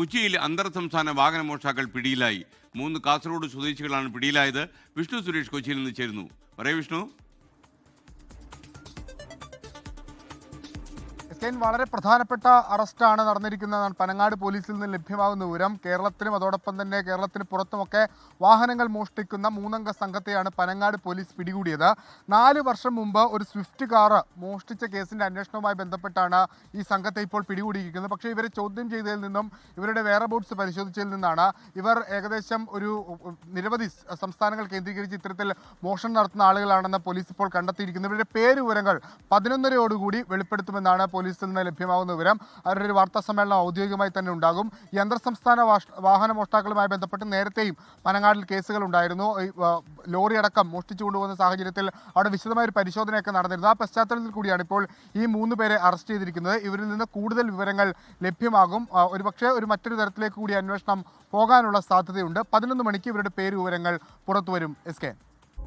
കൊച്ചിയിൽ അന്തർ സംസ്ഥാന വാഹന മോഷ്ടാക്കൾ പിടിയിലായി. മൂന്ന് കാസർഗോഡ് സ്വദേശികളാണ് പിടിയിലായത്. വിഷ്ണു സുരേഷ് കൊച്ചിയിൽ നിന്ന് ചേരുന്നു. പറയൂ വിഷ്ണു. എസ്കെൻ വളരെ പ്രധാനപ്പെട്ട അറസ്റ്റാണ് നടന്നിരിക്കുന്നതാണ് പനങ്ങാട് പോലീസിൽ നിന്ന് ലഭ്യമാകുന്ന വിവരം കേരളത്തിലും അതോടൊപ്പം തന്നെ കേരളത്തിന് പുറത്തുമൊക്കെ വാഹനങ്ങൾ മോഷ്ടിക്കുന്ന മൂന്നംഗ സംഘത്തെയാണ് പനങ്ങാട് പോലീസ് പിടികൂടിയത്. നാല് വർഷം മുമ്പ് ഒരു സ്വിഫ്റ്റ് കാറ് മോഷ്ടിച്ച കേസിന്റെ അന്വേഷണവുമായി ബന്ധപ്പെട്ടാണ് ഈ സംഘത്തെ ഇപ്പോൾ പിടികൂടിയിരിക്കുന്നത്. പക്ഷേ ഇവരെ ചോദ്യം ചെയ്തതിൽ നിന്നും ഇവരുടെ വേറെ ബോട്ട്സ് പരിശോധിച്ചതിൽ നിന്നാണ് ഇവർ ഏകദേശം ഒരു നിരവധി സംസ്ഥാനങ്ങൾ കേന്ദ്രീകരിച്ച് ഇത്തരത്തിൽ മോഷണം നടത്തുന്ന ആളുകളാണെന്ന് പോലീസ് ഇപ്പോൾ കണ്ടെത്തിയിരിക്കുന്നു. ഇവരുടെ പേര് വിവരങ്ങൾ പതിനൊന്നരയോടുകൂടി വെളിപ്പെടുത്തുമെന്നാണ് പോലീസിൽ നിന്ന് ലഭ്യമാകുന്ന വിവരം അവരുടെ ഒരു വാർത്താ സമ്മേളനം ഔദ്യോഗികമായി തന്നെ ഉണ്ടാകും. യന്ത്ര സംസ്ഥാന വാഹന മോഷ്ടാക്കളുമായി ബന്ധപ്പെട്ട് നേരത്തെയും മനങ്ങാടിൽ കേസുകൾ ഉണ്ടായിരുന്നു. ലോറി അടക്കം മോഷ്ടിച്ചു കൊണ്ടുപോകുന്ന സാഹചര്യത്തിൽ അവിടെ വിശദമായ ഒരു പരിശോധനയൊക്കെ നടന്നിരുന്നു. ആ പശ്ചാത്തലത്തിൽ കൂടിയാണ് ഇപ്പോൾ ഈ മൂന്ന് പേരെ അറസ്റ്റ് ചെയ്തിരിക്കുന്നത്. ഇവരിൽ നിന്ന് കൂടുതൽ വിവരങ്ങൾ ലഭ്യമാകും. ഒരുപക്ഷെ ഒരു മറ്റൊരു തരത്തിലേക്ക് കൂടി അന്വേഷണം പോകാനുള്ള സാധ്യതയുണ്ട്. പതിനൊന്ന് മണിക്ക് ഇവരുടെ പേര് വിവരങ്ങൾ പുറത്തുവരും. S K.